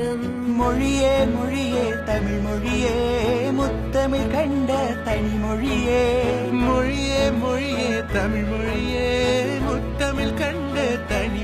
சுகம் மொழியே மொழியே தமிழ் மொழியே முத்தமிழ் கண்ட தனி மொழியே. மொழியே மொழியே தமிழ் மொழியே முத்தமிழ் கண்ட தனி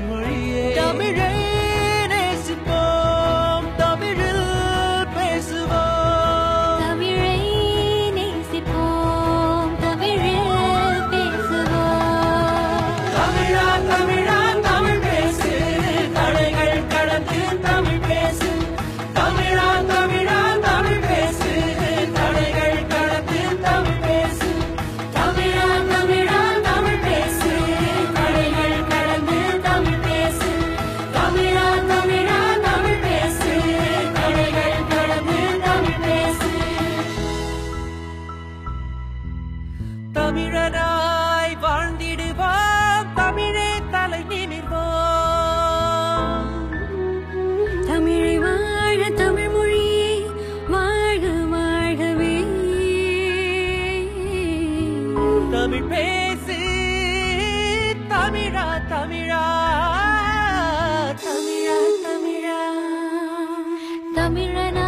தமிழனாய் வாழ்ந்திடுவான். தமிழே தலை நிமிர்வான். தமிழை வாழ தமிழ் மொழியே வாழ வாழவே. தமிழ் பேசு தமிழா தமிழா தமிழா தமிழா. தமிழனா